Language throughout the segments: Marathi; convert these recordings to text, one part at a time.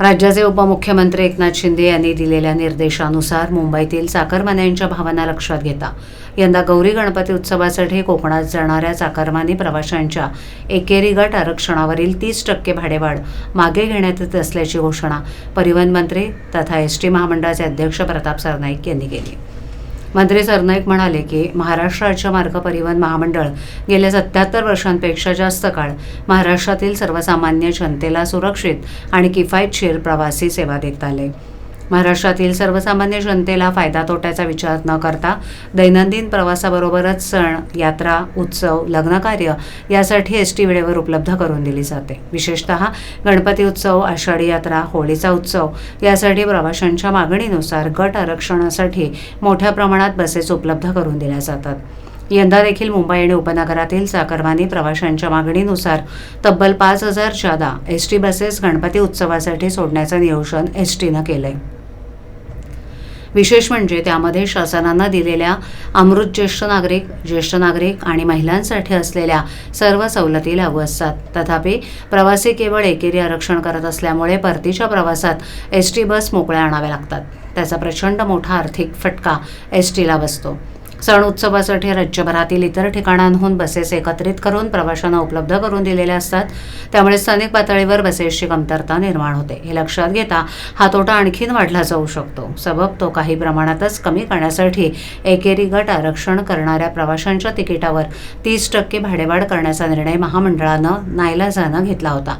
राज्याचे उपमुख्यमंत्री एकनाथ शिंदे यांनी दिलेल्या निर्देशानुसार मुंबईतील चाकरमान्यांच्या भावना लक्षात घेता. यंदा गौरी गणपती उत्सवासाठी कोकणात जाणाऱ्या चाकरमानी प्रवाशांच्या एकेरी गट आरक्षणावरील तीस टक्के भाडेवाढ मागे घेण्यात येत असल्याची घोषणा परिवहन मंत्री तथा एस टी महामंडळाचे अध्यक्ष प्रताप सरनाईक यांनी केली. मंत्री सरनाईक म्हणाले की महाराष्ट्र राज्य मार्ग परिवहन महामंडळ गेल्या सत्याहत्तर वर्षांपेक्षा जास्त काळ महाराष्ट्रातील सर्वसामान्य जनतेला सुरक्षित आणि किफायतशीर प्रवासी सेवा देत आले. महाराष्ट्रातील सर्वसामान्य जनतेला फायदा तोट्याचा विचार न करता दैनंदिन प्रवासाबरोबरच सण यात्रा उत्सव लग्नकार्य यासाठी एस टी वेळेवर उपलब्ध करून दिली जाते. विशेषतः गणपती उत्सव आषाढी यात्रा होळीचा उत्सव यासाठी प्रवाशांच्या मागणीनुसार गट आरक्षणासाठी मोठ्या प्रमाणात बसेस उपलब्ध करून दिल्या जातात. यंदा देखील मुंबई आणि उपनगरातील चाकरमानी प्रवाशांच्या मागणीनुसार तब्बल पाच हजार जादा एस टी बसेस गणपती उत्सवासाठी सोडण्याचं नियोजन एस टीनं केलं आहे विशेष म्हणजे त्यामध्ये शासनानं दिलेल्या अमृत ज्येष्ठ नागरिक ज्येष्ठ नागरिक आणि महिलांसाठी असलेल्या सर्व सवलती लागू असतात. तथापि प्रवासी केवळ एकेरी आरक्षण करत असल्यामुळे परतीच्या प्रवासात एस टी बस मोकळ्या आणाव्या लागतात. त्याचा प्रचंड मोठा आर्थिक फटका एस टीला बसतो. सण उत्सवासाठी राज्यभरातील इतर ठिकाणांहून बसेस एकत्रित करून प्रवाशांना उपलब्ध करून दिलेल्या असतात. त्यामुळे स्थानिक पातळीवर बसेसची कमतरता निर्माण होते. हे लक्षात घेता हा तोटा आणखीन वाढला जाऊ शकतो. सबब तो काही प्रमाणातच कमी करण्यासाठी एकेरी गट आरक्षण करणाऱ्या प्रवाशांच्या तिकिटावर तीस टक्के भाडेवाढ करण्याचा निर्णय महामंडळानं नाईलाजानं घेतला होता.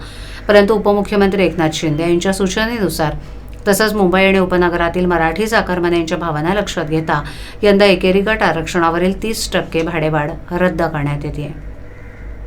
परंतु उपमुख्यमंत्री एकनाथ शिंदे यांच्या सूचनेनुसार तसंच मुंबई आणि उपनगरातील मराठी चाकरमान्यांच्या भावना लक्षात घेता यंदा एकेरी गट आरक्षणावरील तीस टक्के भाडेवाढ रद्द करण्यात येते